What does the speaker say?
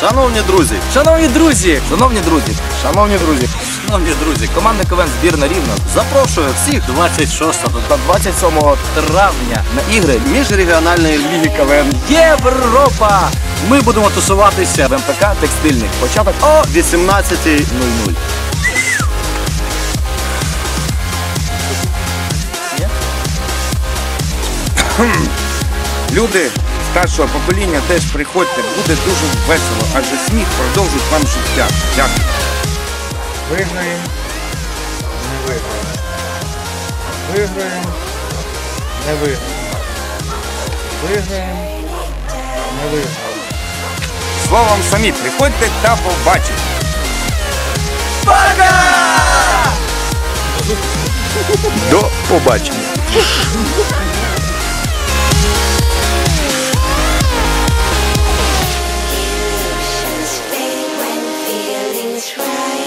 Шановні друзі, Шановні друзі, шановні друзі, шановні друзі, шановні друзі, команда КВН збірна Рівно запрошує всіх 26 та 27 травня на ігри міжрегіональної ліги КВН Європа! Ми будемо тусуватися в МПК Текстильник. Початок о 18.00. Люди старшого покоління теж приходьте, буде дуже весело, адже сміх продовжить вам життя. Дякую. Виграємо, не виграємо. Виграємо, не виграємо. Виграємо, не виграємо. Словом, самі приходьте та побачите. До побачення. try.